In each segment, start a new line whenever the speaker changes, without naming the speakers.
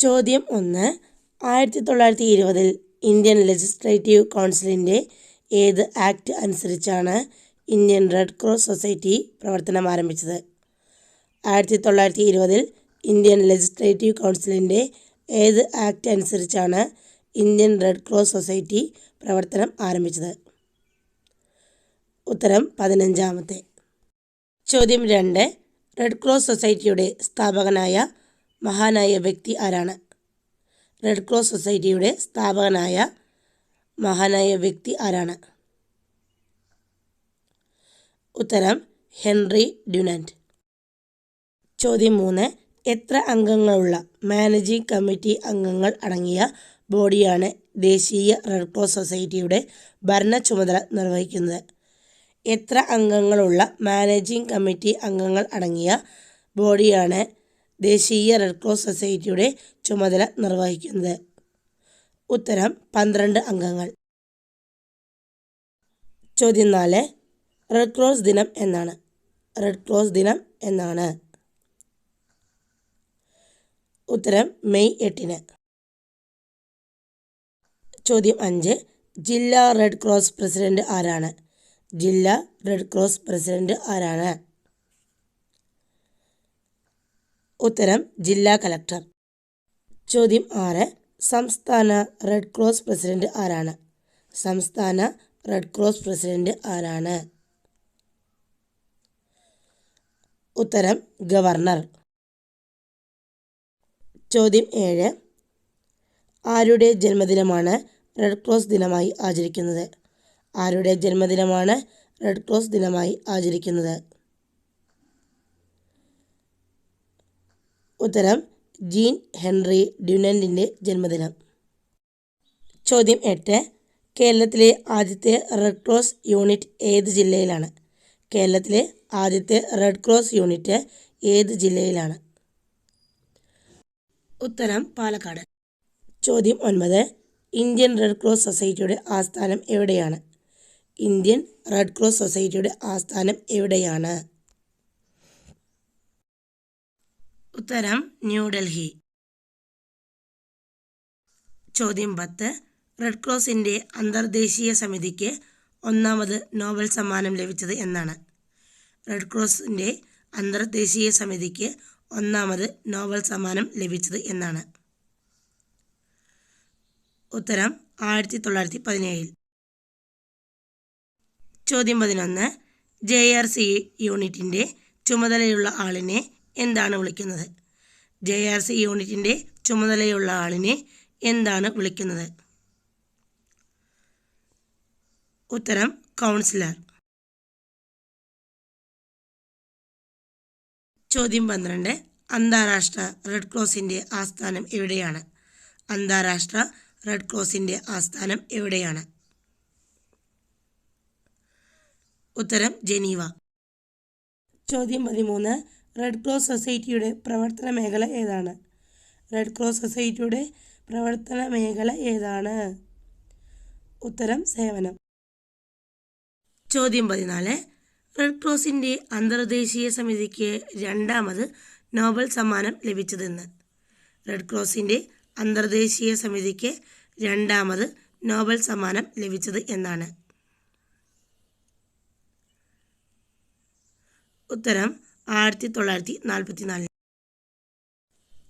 ചോദ്യം ഒന്ന്. ആയിരത്തി തൊള്ളായിരത്തി ഇരുപതിൽ ഇന്ത്യൻ ലെജിസ്ലേറ്റീവ് കൗൺസിലിന്റെ ഏത് ആക്ട് അനുസരിച്ചാണ് ഇന്ത്യൻ റെഡ് ക്രോസ് സൊസൈറ്റി പ്രവർത്തനം ആരംഭിച്ചത്? ആയിരത്തി തൊള്ളായിരത്തി ഇരുപതിൽ ഇന്ത്യൻ ലെജിസ്ലേറ്റീവ് കൗൺസിലിന്റെ ഏത് ആക്ട് അനുസരിച്ചാണ് ഇന്ത്യൻ റെഡ് ക്രോസ് സൊസൈറ്റി പ്രവർത്തനം ആരംഭിച്ചത്? ഉത്തരം പതിനഞ്ചാമത്തെ. ചോദ്യം രണ്ട്. റെഡ് ക്രോസ് സൊസൈറ്റിയുടെ സ്ഥാപകനായ മഹാനായ വ്യക്തി ആരാണ്? റെഡ് ക്രോസ് സൊസൈറ്റിയുടെ സ്ഥാപകനായ മഹാനായ വ്യക്തി ആരാണ്? ഉത്തരം ഹെൻറി ഡ്യുനന്റ് ചോദ്യം മൂന്ന് എത്ര അംഗങ്ങളുള്ള മാനേജിംഗ് കമ്മിറ്റി അംഗങ്ങൾ അടങ്ങിയ ബോഡിയാണ് ദേശീയ റെഡ് ക്രോസ് സൊസൈറ്റിയുടെ ഭരണ ചുമതല നിർവഹിക്കുന്നത്? എത്ര അംഗങ്ങളുള്ള മാനേജിംഗ് കമ്മിറ്റി അംഗങ്ങൾ അടങ്ങിയ ബോഡിയാണ് ദേശീയ റെഡ് ക്രോസ് സൊസൈറ്റിയുടെ ചുമതല നിർവഹിക്കുന്നത്. ഉത്തരം പന്ത്രണ്ട് അംഗങ്ങൾ. ചോദ്യം നാല് റെഡ് ക്രോസ് ദിനം എന്നാണ്. റെഡ് ക്രോസ് ദിനം എന്നാണ്. ഉത്തരം മെയ് എട്ടിന്. ചോദ്യം അഞ്ച് ജില്ലാ റെഡ് ക്രോസ് പ്രസിഡന്റ് ആരാണ്? ജില്ലാ റെഡ് ക്രോസ് പ്രസിഡന്റ് ആരാണ്? ഉത്തരം ജില്ലാ കലക്ടർ. ചോദ്യം ആറ്. സംസ്ഥാന റെഡ് ക്രോസ് പ്രസിഡന്റ് ആരാണ്? സംസ്ഥാന റെഡ് ക്രോസ് പ്രസിഡന്റ് ആരാണ്? ഉത്തരം ഗവർണർ. ചോദ്യം ഏഴ്. ആരുടെ ജന്മദിനമാണ് റെഡ് ക്രോസ് ദിനമായി ആചരിക്കുന്നത്? ആരുടെ ജന്മദിനമാണ് റെഡ് ക്രോസ് ദിനമായി ആചരിക്കുന്നത്? ഉത്തരം ജീൻ ഹെൻറി ഡ്യുനന്റിന്റെ ജന്മദിനം. ചോദ്യം എട്ട്. കേരളത്തിലെ ആദ്യത്തെ റെഡ് ക്രോസ് യൂണിറ്റ് ഏത് ജില്ലയിലാണ്? കേരളത്തിലെ ആദ്യത്തെ റെഡ് ക്രോസ് യൂണിറ്റ് ഏത് ജില്ലയിലാണ്? ഉത്തരം പാലക്കാട്. ചോദ്യം ഒൻപത്. ഇന്ത്യൻ റെഡ് ക്രോസ് സൊസൈറ്റിയുടെ ആസ്ഥാനം എവിടെയാണ്? ഇന്ത്യൻ റെഡ് ക്രോസ് സൊസൈറ്റിയുടെ ആസ്ഥാനം എവിടെയാണ്? ഉത്തരം ന്യൂഡൽഹി ചോദ്യം പത്ത്. റെഡ് ക്രോസിന്റെ അന്തർദേശീയ സമിതിക്ക് ഒന്നാമത് നോബൽ സമ്മാനം ലഭിച്ചത് എന്നാണ്. റെഡ് ക്രോസിന്റെ അന്തർദേശീയ സമിതിക്ക് ഒന്നാമത് നോബൽ സമ്മാനം ലഭിച്ചത് എന്നാണ്. ഉത്തരം ആയിരത്തി തൊള്ളായിരത്തി പതിനേഴിൽ ചോദ്യം പതിനൊന്ന്. ജെ ആർ സി യൂണിറ്റിന്റെ ചുമതലയുള്ള ആളിനെ എന്താണ് വിളിക്കുന്നത്? ജെ ആർ സി യൂണിറ്റിന്റെ ചുമതലയുള്ള ആളിനെ എന്താണ് വിളിക്കുന്നത്? ഉത്തരം കൗൺസിലർ. ചോദ്യം പന്ത്രണ്ട്. അന്താരാഷ്ട്ര റെഡ് ക്രോസിന്റെ ആസ്ഥാനം എവിടെയാണ്? അന്താരാഷ്ട്ര റെഡ് ക്രോസിന്റെ ആസ്ഥാനം എവിടെയാണ്? ഉത്തരം ജനീവ. ചോദ്യം പതിമൂന്ന്. റെഡ് ക്രോസ് സൊസൈറ്റിയുടെ പ്രവർത്തന മേഖല ഏതാണ്? റെഡ് ക്രോസ് സൊസൈറ്റിയുടെ പ്രവർത്തന മേഖല ഏതാണ്? ഉത്തരം സേവനം. ചോദ്യം പതിനാല്. റെഡ് ക്രോസിന്റെ അന്തർദേശീയ സമിതിക്ക് രണ്ടാമത് നോബൽ സമ്മാനം ലഭിച്ചതെന്ന്. റെഡ് ക്രോസിന്റെ അന്തർദേശീയ സമിതിക്ക് രണ്ടാമത് നോബൽ സമ്മാനം ലഭിച്ചത് എന്നാണ്. ഉത്തരം ആയിരത്തി തൊള്ളായിരത്തി നാൽപ്പത്തി നാലിൽ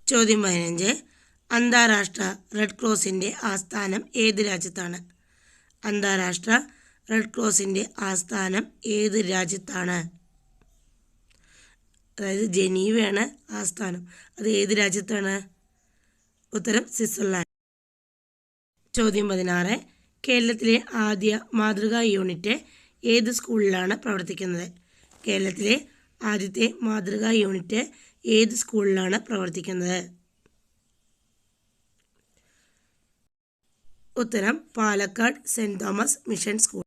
ചോദ്യം പതിനഞ്ച്. അന്താരാഷ്ട്ര റെഡ് ക്രോസിന്റെ ആസ്ഥാനം ഏത് രാജ്യത്താണ്? അന്താരാഷ്ട്ര റെഡ് ക്രോസിന്റെ ആസ്ഥാനം ഏത് രാജ്യത്താണ്? അതായത് ജനീവയാണ് ആസ്ഥാനം. അത് ഏത് രാജ്യത്താണ്? ഉത്തരം സ്വിറ്റ്സർലാൻഡ്. ചോദ്യം പതിനാറ്. കേരളത്തിലെ ആദ്യ മാതൃകാ യൂണിറ്റ് ഏത് സ്കൂളിലാണ് പ്രവർത്തിക്കുന്നത്? കേരളത്തിലെ ആദ്യത്തെ മാതൃകാ യൂണിറ്റ് ഏത് സ്കൂളിലാണ് പ്രവർത്തിക്കുന്നത്? ഉത്തരം Palakkad saint Thomas mission school.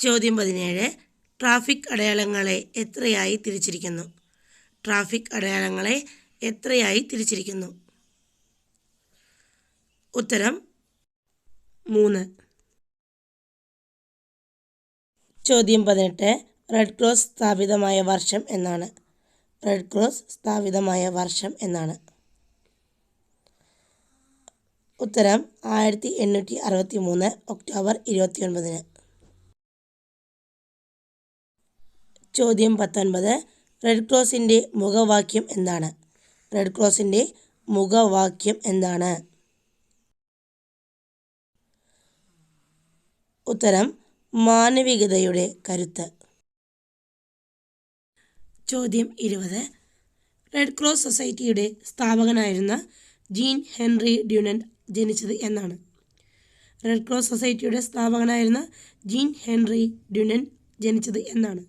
ചോദ്യം പതിനേഴ് ട്രാഫിക് അടയാളങ്ങളെ എത്രയായി തിരിച്ചിരിക്കുന്നു? ട്രാഫിക് അടയാളങ്ങളെ എത്രയായി തിരിച്ചിരിക്കുന്നു? ഉത്തരം മൂന്ന്. ചോദ്യം പതിനെട്ട് റെഡ് ക്രോസ് സ്ഥാപിതമായ വർഷം എന്നാണ്. റെഡ് ക്രോസ് സ്ഥാപിതമായ വർഷം എന്നാണ്. ഉത്തരം ആയിരത്തി എണ്ണൂറ്റി അറുപത്തി മൂന്ന് ഒക്ടോബർ ഇരുപത്തി ഒൻപതിന് ചോദ്യം പത്തൊൻപത്. റെഡ് ക്രോസിന്റെ മുഖവാക്യം എന്താണ്? റെഡ് ക്രോസിന്റെ മുഖവാക്യം എന്താണ്? ഉത്തരം മാനവികതയുടെ കരുത്ത്. ചോദ്യം ഇരുപത്. റെഡ് ക്രോസ് സൊസൈറ്റിയുടെ സ്ഥാപകനായിരുന്ന ജീൻ ഹെൻറി ഡ്യൂനൻ ജനിച്ചത് എന്നാണ്. റെഡ് ക്രോസ് സൊസൈറ്റിയുടെ സ്ഥാപകനായിരുന്ന ജീൻ ഹെൻറി ഡ്യൂനൻ ജനിച്ചത് എന്നാണ്.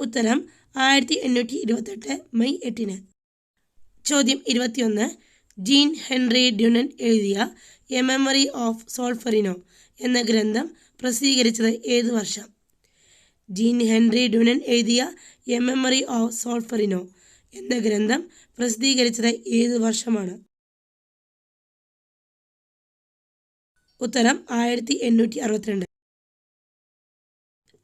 ഉത്തരം ആയിരത്തി എണ്ണൂറ്റി ഇരുപത്തെട്ട് മെയ് എട്ടിന്. ചോദ്യം ഇരുപത്തിയൊന്ന്. ജീൻ ഹെൻറി ഡ്യൂനൻ എഴുതിയ എ മെമ്മറി ഓഫ് സോൾഫറിനോ എന്ന ഗ്രന്ഥം പ്രസിദ്ധീകരിച്ചത് ഏത് വർഷം? ജീൻ ഹെൻറി ഡുനൻ എഴുതിയ എ മെമ്മറി ഓഫ് സോൾഫറിനോ എന്ന ഗ്രന്ഥം പ്രസിദ്ധീകരിച്ചത് ഏത് വർഷമാണ്? ഉത്തരം ആയിരത്തി എണ്ണൂറ്റി അറുപത്തിരണ്ട്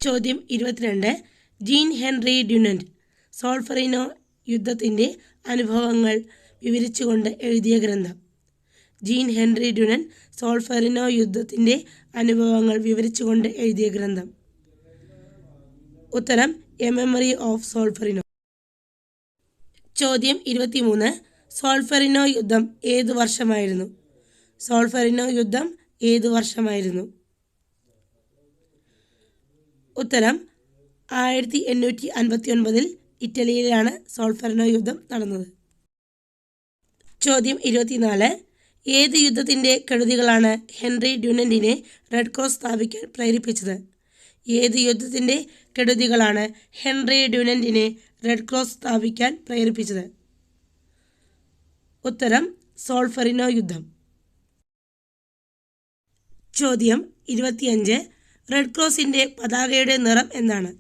ചോദ്യം ഇരുപത്തിരണ്ട്. ജീൻ ഹെൻറി ഡ്യുനന്റ് സോൾഫറിനോ യുദ്ധത്തിന്റെ അനുഭവങ്ങൾ വിവരിച്ചുകൊണ്ട് എഴുതിയ ഗ്രന്ഥം. ജീൻ ഹെൻറി ഡ്യുനൻ സോൾഫറിനോ യുദ്ധത്തിന്റെ അനുഭവങ്ങൾ വിവരിച്ചുകൊണ്ട് എഴുതിയ ഗ്രന്ഥം. ഉത്തരം എ മെമ്മറി ഓഫ് സോൾഫറിനോ. ചോദ്യം ഇരുപത്തിമൂന്ന്. സോൾഫറിനോ യുദ്ധം ഏതു വർഷമായിരുന്നു? സോൾഫറിനോ യുദ്ധം ഏതു വർഷമായിരുന്നു? ഉത്തരം ആയിരത്തി എണ്ണൂറ്റി അൻപത്തി ഒൻപതിൽ ഇറ്റലിയിലാണ് സോൾഫറിനോ യുദ്ധം നടന്നത്. ചോദ്യം ഇരുപത്തിനാല്. ഏത് യുദ്ധത്തിന്റെ കെടുതികളാണ് ഹെൻറി ഡ്യൂനന്റിനെ റെഡ് ക്രോസ് സ്ഥാപിക്കാൻ പ്രേരിപ്പിച്ചത്? ഏത് യുദ്ധത്തിന്റെ കെടുതികളാണ് ഹെൻറി ഡ്യൂനന്റിനെ റെഡ് ക്രോസ് സ്ഥാപിക്കാൻ പ്രേരിപ്പിച്ചത്? ഉത്തരം സോൾഫറിനോ യുദ്ധം. ചോദ്യം ഇരുപത്തിയഞ്ച്. റെഡ് ക്രോസിന്റെ പതാകയുടെ നിറം എന്താണ്?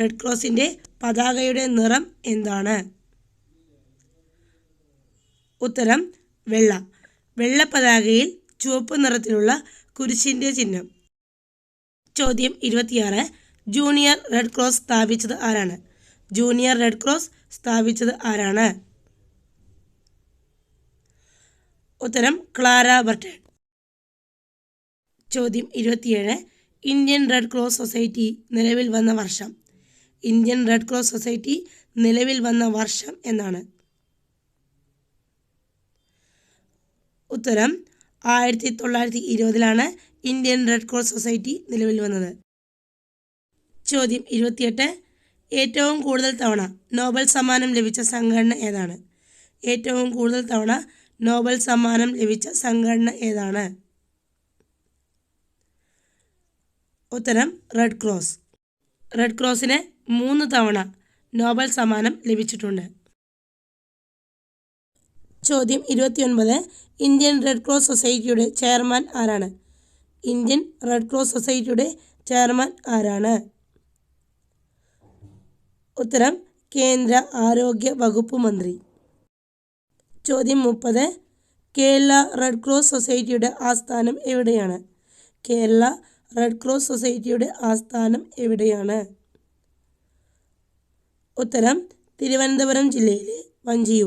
റെഡ് ക്രോസിന്റെ പതാകയുടെ നിറം എന്താണ്? ഉത്തരം വെള്ള. വെള്ള പതാകയിൽ ചുവപ്പ് നിറത്തിലുള്ള കുരിശിന്റെ ചിഹ്നം. ചോദ്യം ഇരുപത്തിയാറ്. ജൂനിയർ റെഡ് ക്രോസ് സ്ഥാപിച്ചത് ആരാണ്? ജൂനിയർ റെഡ് ക്രോസ് സ്ഥാപിച്ചത് ആരാണ്? ഉത്തരം ക്ലാര ബർട്ടൺ ചോദ്യം ഇരുപത്തിയേഴ്. ഇന്ത്യൻ റെഡ് ക്രോസ് സൊസൈറ്റി നിലവിൽ വന്ന വർഷം. ഇന്ത്യൻ റെഡ് ക്രോസ് സൊസൈറ്റി നിലവിൽ വന്ന വർഷം എന്നാണ്. ഉത്തരം ആയിരത്തി തൊള്ളായിരത്തി ഇരുപതിലാണ് ഇന്ത്യൻ റെഡ് ക്രോസ് സൊസൈറ്റി നിലവിൽ വന്നത്. ചോദ്യം ഇരുപത്തിയെട്ട്. ഏറ്റവും കൂടുതൽ തവണ നോബൽ സമ്മാനം ലഭിച്ച സംഘടന ഏതാണ്? ഏറ്റവും കൂടുതൽ തവണ നോബൽ സമ്മാനം ലഭിച്ച സംഘടന ഏതാണ്? ഉത്തരം റെഡ് ക്രോസ്. റെഡ് ക്രോസിന് മൂന്ന് തവണ നോബൽ സമ്മാനം ലഭിച്ചിട്ടുണ്ട്. ചോദ്യം ഇരുപത്തിയൊൻപത്. ഇന്ത്യൻ റെഡ് ക്രോസ് സൊസൈറ്റിയുടെ ചെയർമാൻ ആരാണ്? ഇന്ത്യൻ റെഡ് ക്രോസ് സൊസൈറ്റിയുടെ ചെയർമാൻ ആരാണ്? ഉത്തരം കേന്ദ്ര ആരോഗ്യ വകുപ്പ് മന്ത്രി. ചോദ്യം മുപ്പത് കേരള റെഡ് ക്രോസ് സൊസൈറ്റിയുടെ ആസ്ഥാനം എവിടെയാണ്? കേരള റെഡ് ക്രോസ് സൊസൈറ്റിയുടെ ആസ്ഥാനം എവിടെയാണ്? ഉത്തരം തിരുവനന്തപുരം ജില്ലയിലെ വഞ്ചിയൂർ.